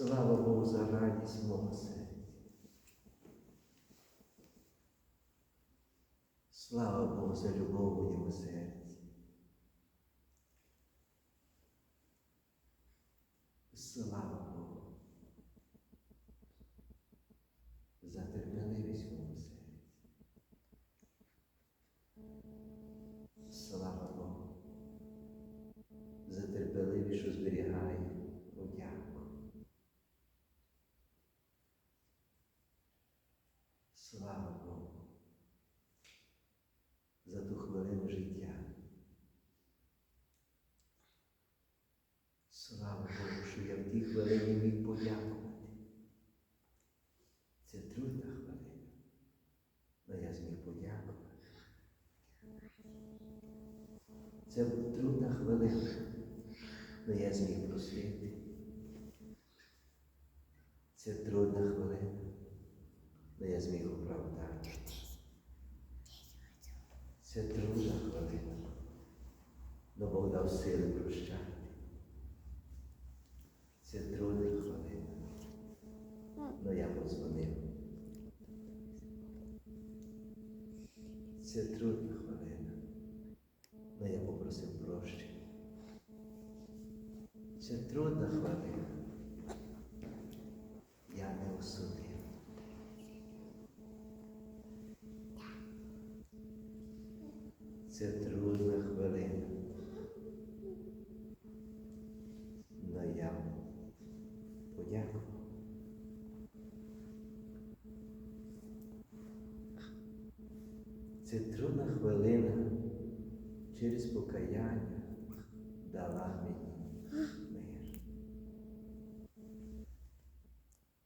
Слава Богу за радість мого серця. Слава Богу за любов у Його серці. Слава Богу за терпеливість в моєму серці. Слава Богу за терпеливість, що зберігає подяку. Слава Богу за ту хвилину життя. Слава Богу, що я в тій хвилині міг подякувати. Це трудна хвилина, але я зміг подякувати. Це трудна хвилина, але я зміг простити. Це трудна хвилина, але я зміг оправдати. Це трудна хвилина, але Бог дав сили прощати. Це трудна хвилина, але я подзвонив. Це трудна хвилина, але я попросив прощення. Це трудна хвилина. Я не осудив. Це трудна хвилина. Но я подякував. Це трудна хвилина через покаяння дала мені мир.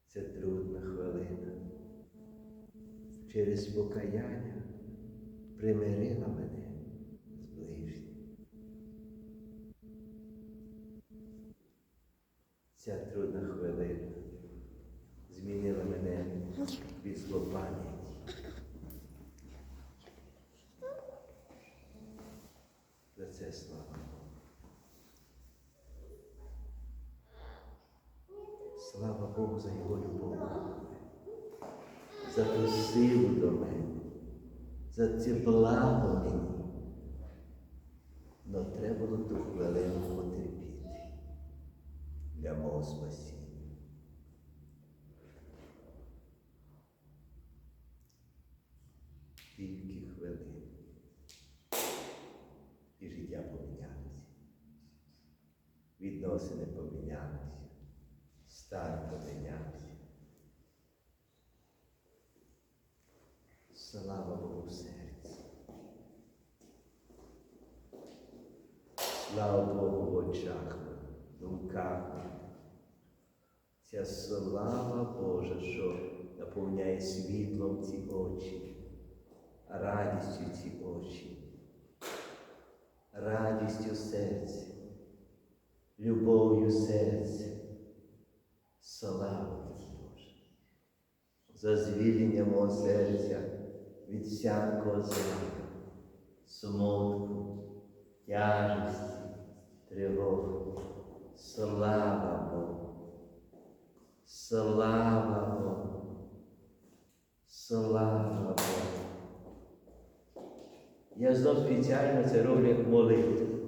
Це трудна хвилина через покаяння примирила мене з ближнім. Ця трудна хвилина змінила мене від злопам'яті. За це слава Богу. Слава Богу за його любов за ту силу до мене, за це благо мені. Но треба було ту хвилину потерпіти для мого спасіння. Тільки хвилин. І життя помінялося. Відносини помінялися. Стан помінявся. Слава Богу серці. Слава Богу в очах, думках. Ця слава Божа, що наповняє світлом ці очі, радістю ці очі, радістю серця, любов'ю серця. Слава Боже, за звільнення мого серця від всякого зла, смутку, тяжесті, тривоги. Слава Богу. Слава Богу. Слава Богу. Я знов спеціально це роблю як молитву.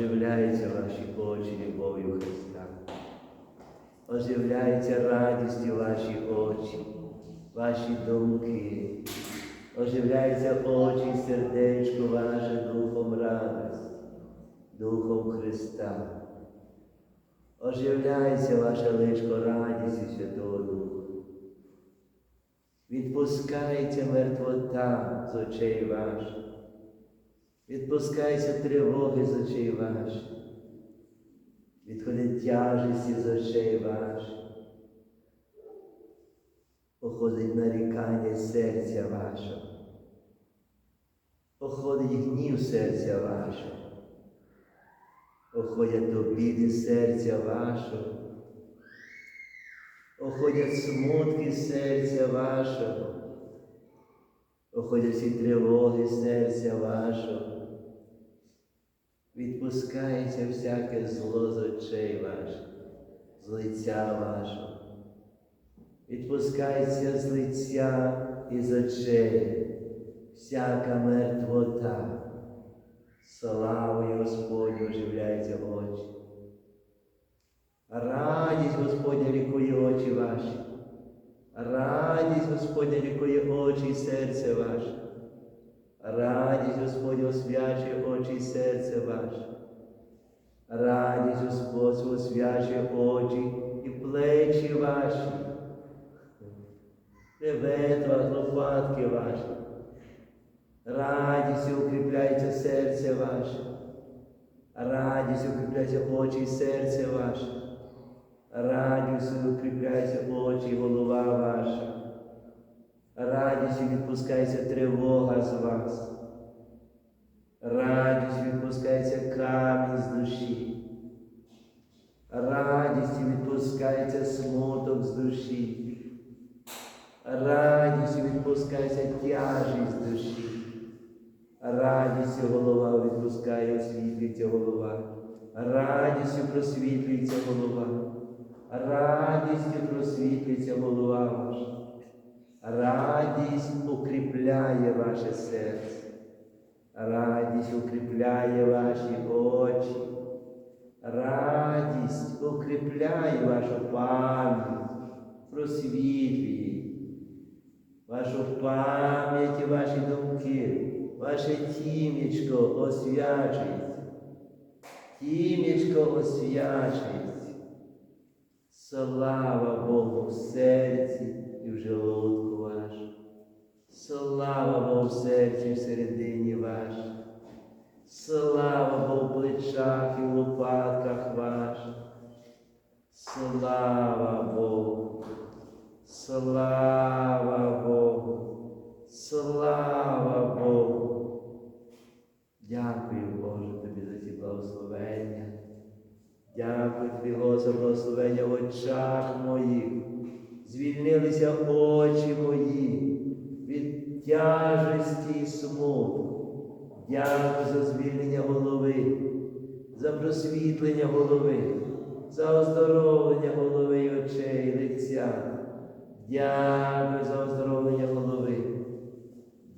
Оживляються ваші очі любов'ю Христа. Оживляється радістю ваші очі, ваші думки. Оживляється очі і сердечко ваше духом радості, Духом Христа. Оживляється ваше личко радістю Святого Духа. Відпускається мертвота з очей ваших. Відпускається тривоги з очей ваших. Відходить тяжесті з очей ваших. Походить нарікання серця вашого. Походить гнів серця вашого. Походять обіди серця вашого. Походять смутки серця вашого. Оходять всі тривоги серця вашого. Відпускається всяке зло з очей ваших, з лиця вашого. Відпускається з лиця і з очей всяка мертвота. Славою Господню оживляється очі. Радість Господня лікує очі ваші. Радість Господня лікує очі і серце ваше. Радість Господня освячує очі і серце ваше. Радість Господь освячує очі і плечі ваші. Ребетва, лопатки ваші. Радістю укріпляється серце ваше. Радістю укріпляється очі і серце ваше. Радістю укріпляється очі і голова ваша. Радістю відпускається тривога з вас. Радістю відпускається камінь з душі. Радістю відпускається смуток з душі. Радістю відпускається тяжість з душі. Радістю голова відпускає, освітлюється голова. Радістю просвітлюється голова. Радістю просвітлюється голова ваша. Радість укріпляє ваше серце. Радість укріпляє ваші очі. Радість укріпляє вашу пам'ять, просвітлює вашу пам'ять і ваші думки, ваше тім'ячко освячується. Тім'ячко освячується. Слава Богу в серці і в желудку вашому. Слава Богу в серці і всередині вашій. Слава в плечах і лопатках ваших. Слава Богу. Слава Богу. Слава Богу. Дякую, Боже, тобі за ці благословення. Дякую тобі, за благословення в очах моїх. Звільнилися очі мої від тяжесті і смутку. Дякую за звільнення голови, за просвітлення голови, за оздоровлення голови і очей, лиця. Дякую за оздоровлення голови.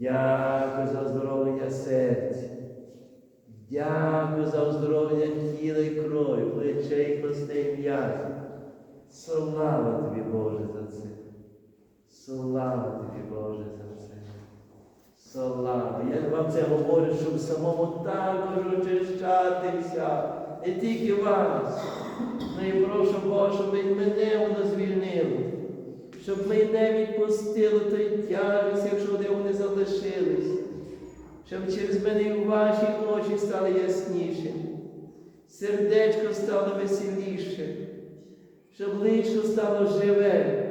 Дякую за оздоровлення серця. Дякую за оздоровлення тіла і крові, плечей, костей, м'язів. Слава тобі, Боже, за це. Слава тобі, Боже, за це. Слава. Я вам це говорю, щоб самому також очищатися. Не тільки вас. Ну і прошу Бога, щоб і мене воно звільнило. Щоб ми не відпустили той тяжесть, якщо де вони залишились. Щоб через мене і ваші очі стали ясніші. Сердечко стало веселіше, щоб личко стало живе,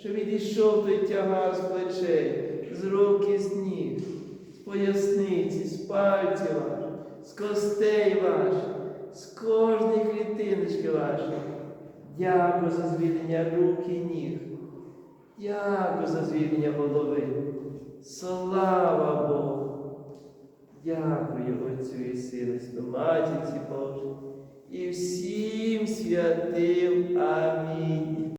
щоб відійшов той тягар з плечей, з рук і з ніг, з поясниці, з пальців ваших, з костей ваших, з кожної клітиночки вашої. Дякую за звільнення рук і ніг. Дякую за звільнення голови. Слава Богу! Дякую Отцю і Сину, Матінці Божій і всім святим. Амінь.